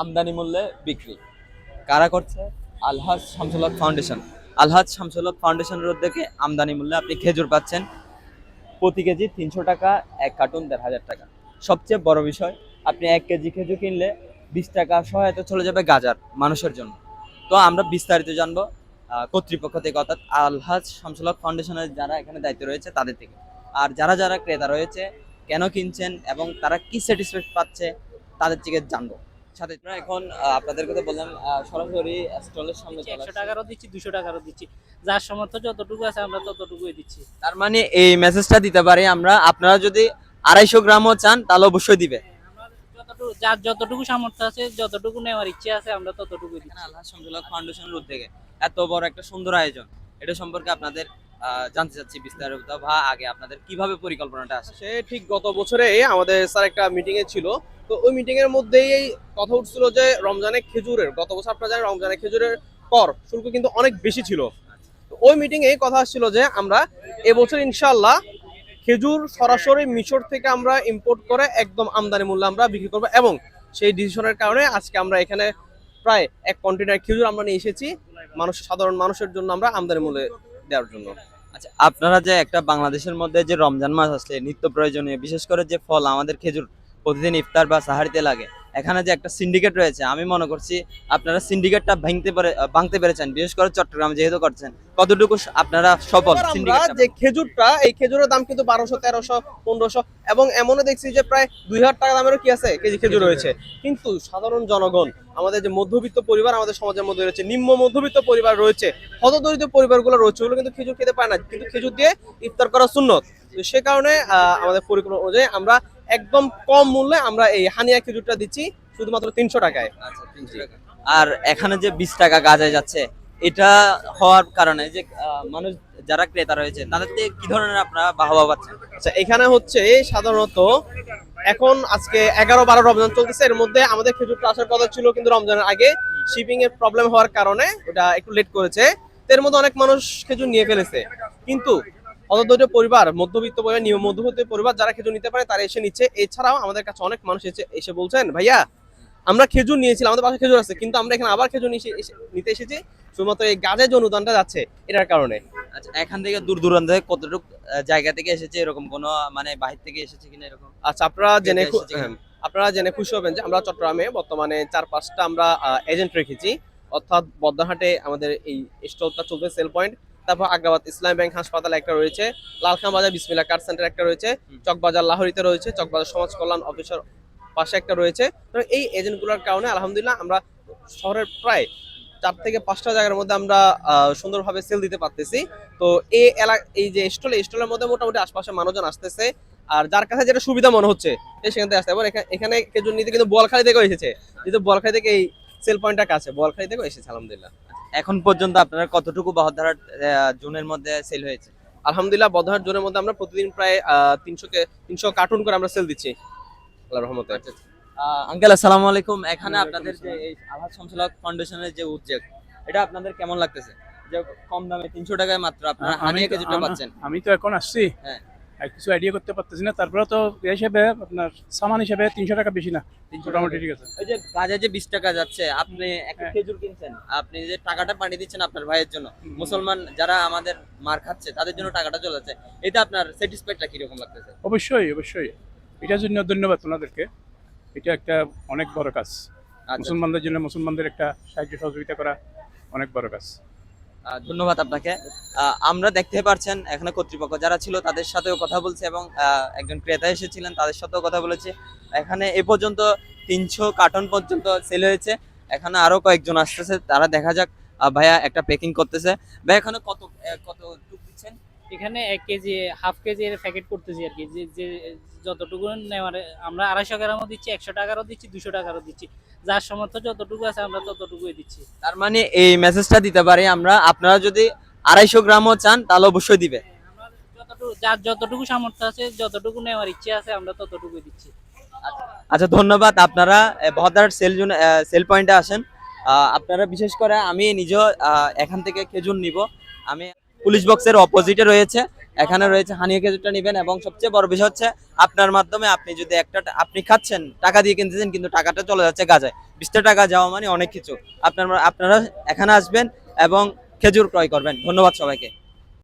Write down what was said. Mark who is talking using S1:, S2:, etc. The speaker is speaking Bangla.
S1: আমদানি মূল্যে বিক্রি। কারা করছে? আলহাজ শামসুল ফাউন্ডেশন। আলহাজ শামসুল হক ফাউন্ডেশনের উদ্যোগে আমদানি মূল্যে আপনি খেজুর পাচ্ছেন প্রতি কেজি তিনশো টাকা, এক কার্টুন দেড় হাজার টাকা। সবচেয়ে বড় বিষয়, আপনি এক কেজি খেজুর কিনলে বিশ টাকা সহায়তা চলে যাবে গাজার মানুষের জন্য। তো আমরা বিস্তারিত জানব কর্তৃপক্ষ থেকে, অর্থাৎ আলহাজ শামসুল ফাউন্ডেশনের যারা এখানে দায়িত্ব রয়েছে তাদের থেকে। আর যারা যারা ক্রেতা রয়েছে, কেন কিনছেন এবং তারা কি স্যাটিসফাইড পাচ্ছে, তাদের থেকে জানব। সাথে আমরা এখন আপনাদের কথা বললাম সরাসরি স্টলের সামনে
S2: একশো। টাকারও দিচ্ছি দুশো টাকারও দিচ্ছি। যার সমর্থ যতটুকু আছে আমরা ততটুকুই দিচ্ছি।
S1: তার মানে এই মেসেজটা দিতে পারি আমরা আপনারা যদি আড়াইশো গ্রামও চান তাহলে অবশ্যই দিবে।
S2: যার যতটুকু সামর্থ্য আছে যতটুকু নেওয়ার ইচ্ছে আছে আমরা ততটুকুই দিচ্ছি।
S1: এখানে আল্লাহ শামসুল্লাহ ফাউন্ডেশনের উদ্যোগে এত বড় একটা সুন্দর আয়োজন। এটা সম্পর্কে আপনাদের আহ, জানতে চাচ্ছি বিস্তারিত বা আগে আপনাদের কীভাবে পরিকল্পনাটা আসে?
S3: সে ঠিক গত বছরে আমাদের স্যার একটা মিটিং এ ছিল। তো ওই মিটিং এর মধ্যেই এই কথা উঠছিল যে রমজানে খেজুরের, গত বছর আপনারা জানেন রমজানে খেজুরের কর শুল্ক কিন্তু অনেক বেশি ছিল। ওই মিটিং এ কথা আসছিল যে আমরা এবছর ইনশাআল্লাহ খেজুর সরাসরি মিশর থেকে আমরা ইম্পোর্ট করে একদম আমদানি মূল্যে আমরা বিক্রি করব এবং সেই ডিসিশনের কারণে আজকে আমরা এখানে প্রায় এক কন্টেনার খেজুর আমরা নিয়ে এসেছি মানুষ, সাধারণ মানুষের জন্য আমরা আমদানি মূল্যে দেওয়ার জন্য।
S1: আচ্ছা আপনারা যে একটা বাংলাদেশের মধ্যে যে রমজান মাস আসলে, নিত্য প্রয়োজনীয়, বিশেষ করে যে ফল, আমাদের খেজুর প্রতিদিন ইফতার বা সাহারিতে লাগে। এখানে যে একটা সিন্ডিকেট রয়েছে আমি মনে করছি আপনারা সিন্ডিকেটটা ভাঙতে পারে ভাঙতে পেরেছেন। বিশেষ করে চট্টগ্রাম যেহেতু করছেন। কতটুকু আপনারা সফল
S3: যে খেজুরটা এই খেজুরের দাম কিন্তু বারোশো তেরোশো পনেরোশো এবং এমনও দেখছি যে প্রায় দুই হাজার টাকা দামেরও কি আছে? কেজি খেজুর রয়েছে। কিন্তু সাধারণ জনগণ আমাদের যে মধ্যবিত্ত পরিবার আমাদের সমাজের মধ্যে রয়েছে নিম্ন মধ্যবিত্ত পরিবার রয়েছে হতদরিদ্র পরিবারগুলো রয়েছে ওগুলো কিন্তু খেজুর খেতে পায় না। কিন্তু খেজুর দিয়ে ইফতার করা সুন্নত। তো সে কারণে আহ, আমাদের পরিকল্পনা অনুযায়ী আমরা একদম কম মূল্যে আমরা এই হানিয়া খেজুরটা দিচ্ছি শুধুমাত্র তিনশো টাকায়।
S1: আচ্ছা, 300 টাকা। আর এখানে যে বিশ টাকা গাজায় যাচ্ছে এটা হওয়ার কারণে যে মানুষ যারা ক্রেতা রয়েছে তাদের থেকে কি ধরনের আপনারা বাহবা পাচ্ছেন?
S3: আচ্ছা এখানে হচ্ছে সাধারণত এখন আজকে এগারো বারো রমজান চলতেছে এর মধ্যে আমাদের খেজুরটা আসার কথা ছিল কিন্তু রমজানের আগে শিপিং এর প্রবলেম হওয়ার কারণে ওটা একটু লেট করেছে। এর মধ্যে অনেক মানুষ খেজুর নিয়ে ফেলেছে। কিন্তু অতদরিদ্র পরিবার মধ্যবিত্ত পরিবার নিম্ন মধ্যবিত্ত পরিবার যারা খেজুর নিতে পারে তারা এসে নিচ্ছে। এছাড়াও আমাদের কাছে অনেক মানুষ এসে এসে বলছেন ভাইয়া আমরা খেজুর নিয়েছিলাম আমাদের পাশে খেজুর আছে কিন্তু আমরা এখানে আবার খেজুর নিতে এসেছি। শুধুমাত্র এই গাছের যে অনুদানটা যাচ্ছে এটার কারণে।
S1: আচ্ছা এখান থেকে দূর দূরান্ত থেকে কতটুকু জায়গা থেকে এসেছে? এরকম কোনো মানে বাহির থেকে এসেছে কিনা এরকম?
S3: আচ্ছা আপনারা জেনে? হ্যাঁ, আপনারা জেনে খুশি হবেন যে আমরা চট্টগ্রামে বর্তমানে চার পাঁচটা আমরা এজেন্ট রেখেছি। অর্থাৎ বদ্দারহাটে আমাদের এই স্টলটা চলবে সেল পয়েন্ট তারপর আগ্রাবাদ ইসলাম ব্যাংক হাসপাতাল একটা রয়েছে লালখান বাজার বিসমিল্লা কার্ড সেন্টার একটা রয়েছে, চকবাজার লাহোরিতে রয়েছে, চকবাজার সমাজ কল্যাণ অফিসার পাশে একটা রয়েছে। তো এই এজেন্টগুলোর কারণে আলহামদুলিল্লাহ আমরা শহরের প্রায় চার থেকে পাঁচটা জায়গার মধ্যে আমরা সুন্দরভাবে সেল দিতে পারতেছি। তো এই এলাকা এই যে স্টল স্টলের মধ্যে মোটামুটি আশপাশে মানুষজন আসতেছে। আর যার কাছে যেটা সুবিধা মনে হচ্ছে সেখান থেকে আসতে এখানে খেজুর নিতে কিন্তু বোয়ালখালী থেকেও এসেছে। যেহেতু বোয়ালখালী থেকে এই সেল পয়েন্টটা কাছে, বোয়ালখালী থেকেও এসেছে, আলহামদুলিল্লাহ।
S1: এখন পর্যন্ত আপনারা কতটুকু বাহধারার জোনের মধ্যে সেল হয়েছে?
S3: আলহামদুলিল্লাহ বদহাট জোনের মধ্যে আমরা প্রতিদিন প্রায় তিনশো কে তিনশো কার্টুন করে আমরা সেল দিচ্ছি। আল্লাহ রহমতে।
S1: আঙ্কেল আসসালামু আলাইকুম। এখানে আপনাদের যে এই আলহাজ শামসুল হক ফাউন্ডেশনের যে উদ্যোগ এটা আপনাদের কেমন লাগতেছে? যে কম দামে তিনশো টাকায় মাত্র আপনারা
S4: আমি
S1: হানিয়ে
S4: তো-
S1: পাচ্ছেন।
S4: আমি তো এখন আসছি।
S1: হ্যাঁ।
S4: আর কিছু আইডিয়া করতে পারতেছি না। তারপরে তো হিসেবে আপনার সামান হিসেবে তিনশো টাকা বেশি না। মোটামুটি ঠিক আছে।
S1: ওই যে গাজা যে বিশ টাকা যাচ্ছে আপনি একটা
S4: হ্যাঁ।
S1: খেজুর কিনছেন আপনি যে টাকাটা পাঠিয়ে দিচ্ছেন আপনার ভাইয়ের জন্য মুসলমান যারা আমাদের মার খাচ্ছে তাদের জন্য টাকাটা চলে যাচ্ছে এটা আপনার স্যাটিসফাইডটা কীরকম লাগতেছে?
S4: অবশ্যই অবশ্যই। এটার জন্য ধন্যবাদ ওনাদেরকে। এটা একটা অনেক বড় কাজ।
S1: আচ্ছা।
S4: মুসলমানদের জন্য মুসলমানদের একটা সাহায্য সহযোগিতা করা অনেক বড় কাজ।
S1: ধন্যবাদ আপনাকে। আমরা দেখতে পারছেন এখানে কর্তৃপক্ষ যারা ছিল তাদের সাথেও কথা বলছে এবং একজন ক্রেতা এসেছিলেন তাদের সাথেও কথা বলেছে। এখানে এ পর্যন্ত তিনশো কার্টন পর্যন্ত সেল হয়েছে। এখানে আরও কয়েকজন আসতেছে, তারা দেখা যাক। ভাইয়া একটা প্যাকিং করতেছে। ভাইয়া, এখানে কত কত দিচ্ছেন?
S2: এখানে এক কেজি হাফ কেজি এর প্যাকেট করতেছি আর কি। যে যে যতটুকু নেওয়ার আমরা আড়াইশো গ্রামও দিচ্ছি একশো টাকারও দিচ্ছি দুশো টাকারও দিচ্ছি। যার সমর্থ যতটুকু আছে আমরা ততটুকুই দিচ্ছি।
S1: তার মানে এই মেসেজটা দিতে পারি আমরা আপনারা যদি আড়াইশো গ্রামও চান তাহলে অবশ্যই দিবে।
S2: যতটুকু যার যতটুকু সামর্থ্য আছে যতটুকু নেওয়ার ইচ্ছে আছে আমরা ততটুকুই দিচ্ছি।
S1: আচ্ছা ধন্যবাদ আপনারা ভদ্রার সেল জোন সেল পয়েন্টে আসেন। আপনারা বিশেষ করে আমি নিজেও এখান থেকে খেজুর নিব। আমি পুলিশ বক্সের অপোজিটে রয়েছে। এখানে রয়েছে হানিয়ে খেজুরটা নেবেন এবং সবচেয়ে বড় বিষয় হচ্ছে আপনার মাধ্যমে আপনি যদি একটা আপনি খাচ্ছেন, টাকা দিয়ে কিনতেছেন, কিন্তু টাকাটা চলে যাচ্ছে গাজায়। বিশটা টাকা যাওয়া মানে অনেক কিছু। আপনার আপনারা এখানে আসবেন এবং খেজুর ক্রয় করবেন। ধন্যবাদ সবাইকে।